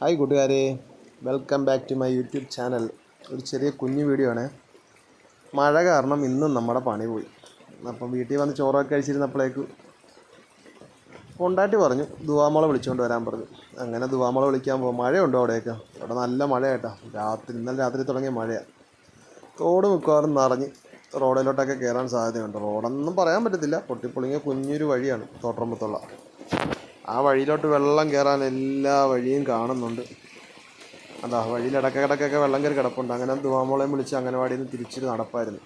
Hi കൂട്ടുകാരെ. Welcome back to my YouTube channel ഒരു ചെറിയ കുഞ്ഞു വീഡിയോ ആണ്. മഴ കാരണം ഇന്നും നമ്മുടെ പണി പോയി. അപ്പം വീട്ടിൽ വന്ന് ചോറൊക്കെ കഴിച്ചിരുന്നപ്പോഴേക്ക് കൊണ്ടാട്ടി പറഞ്ഞു ദുവാമോളെ വിളിച്ചുകൊണ്ട് വരാൻ പറഞ്ഞു. അങ്ങനെ ദുവാമോളെ വിളിക്കാൻ പോകും മഴയുണ്ടോ അവിടെയൊക്കെ? അവിടെ നല്ല മഴ കേട്ടോ രാത്രി ഇന്നലെ രാത്രി തുടങ്ങിയ മഴയാണ് തോട് മിക്കവാറും നിറഞ്ഞ് റോഡിലോട്ടൊക്കെ കയറാൻ സാധ്യതയുണ്ട്. റോഡൊന്നും പറയാൻ പറ്റത്തില്ല. പൊട്ടിപ്പൊളിങ്ങിയ കുഞ്ഞൊരു വഴിയാണ് തോട്ടറമ്പത്തുള്ള ആ വഴിയിലോട്ട് വെള്ളം കയറാൻ എല്ലാ വഴിയും കാണുന്നുണ്ട്. അതാ വഴിയിൽ ഇടക്കിടക്കൊക്കെ വെള്ളം കയറി കിടപ്പുണ്ട്. അങ്ങനെ ദുവാമോളെയും വിളിച്ച് അംഗനവാടിയിൽ നിന്ന് തിരിച്ചിട്ട് നടപ്പായിരുന്നു.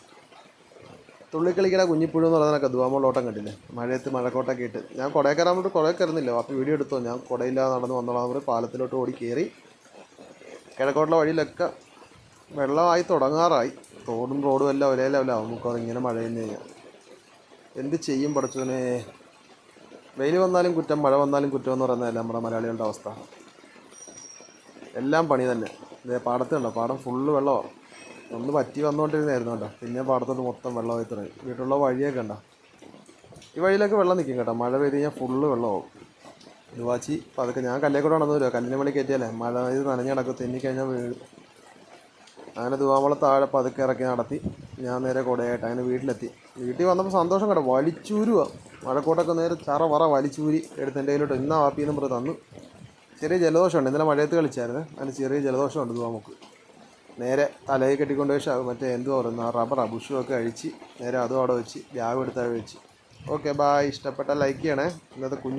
തുള്ളിക്കളിക്കട കുഞ്ഞിപ്പുഴ എന്ന് പറയുന്നതൊക്കെ ദുവാമോളോട്ടം കണ്ടില്ലേ? മഴയത്ത് മഴക്കോട്ടൊക്കെ ഇട്ട്. ഞാൻ കുടയിൽ കയറാൻ വേണ്ടി കുടയിൽ കയറുന്നില്ല. അപ്പോൾ വീഡിയോ എടുത്തോ? ഞാൻ കുടയില്ലാതെ നടന്ന് വന്നോളാം പറഞ്ഞ് പാലത്തിലോട്ട് ഓടി കയറി കിഴക്കോട്ടുള്ള വഴിയിലൊക്കെ വെള്ളമായി തുടങ്ങാറായി. തോടും റോഡും എല്ലാം ഒരേ ലെവലാവും. നമുക്ക് ഇങ്ങനെ മഴ നിന്ന് കഴിഞ്ഞാൽ. എന്ത് ചെയ്യും പഠിച്ചവനെ വെയിൽ വന്നാലും കുറ്റം മഴ വന്നാലും കുറ്റം എന്ന് പറയുന്നതല്ല നമ്മുടെ മലയാളികളുടെ അവസ്ഥ. എല്ലാം പണി തന്നെ. ഇതേ പാടത്ത് കണ്ടോ? പാടം ഫുള്ള് വെള്ളമാണ് ഒന്ന് പറ്റി വന്നുകൊണ്ടിരുന്നായിരുന്നു കേട്ടോ പിന്നെ പാടത്തോട്ട് മൊത്തം വെള്ളമായി തുടങ്ങി വീട്ടിലുള്ള വഴിയൊക്കെ കണ്ടോ? ഈ വഴിയിലൊക്കെ വെള്ളം നിൽക്കും കേട്ടോ. മഴ പെയ്ത് കഴിഞ്ഞാൽ ഫുള്ള് വെള്ളമാവും. ഇതുവാച്ചി അപ്പോൾ അതൊക്കെ ഞാൻ കല്ലേ കൂടെ നടന്നു വരുമോ കല്ലിന് മണി കയറ്റിയാലേ മഴ ഇത് നനഞ്ഞ് കിടക്കും. തെന്നിക്കഴിഞ്ഞാൽ വീഴും. അങ്ങനെ ദുവാമള താഴെ പതുക്കെ ഇറക്കി നടത്തി ഞാൻ നേരെ കൊടയായിട്ട് അങ്ങനെ വീട്ടിലെത്തി. വീട്ടിൽ വന്നപ്പോൾ സന്തോഷം കേട്ടോ. വലിച്ചൂരുക മഴക്കോട്ടൊക്കെ നേരെ ചറ വറ വലിച്ചൂരി എടുത്ത് എന്റെ കയ്യിലോട്ട് ഇന്നാ വാപ്പിയെന്നും പറഞ്ഞ് തന്നു. ചെറിയ ജലദോഷമുണ്ട്. ഇന്നലെ മഴയത്ത് കളിച്ചായിരുന്നു. അതിന് ചെറിയ ജലദോഷമുണ്ട് നമുക്ക്. നേരെ തലയിൽ കെട്ടിക്കൊണ്ട് ഷ- മറ്റേ എന്തു പറയുന്നു ആ റബ്ബർ അബുഷുമൊക്കെ അഴിച്ച് നേരെ അതും അവിടെ വെച്ച് ബാഗ് എടുത്ത് അവിടെ വെച്ച്. Okay bye. ഇഷ്ടപ്പെട്ട ലൈക്ക് ചെയ്യണേ. ഇന്നത്തെ കുഞ്ഞ്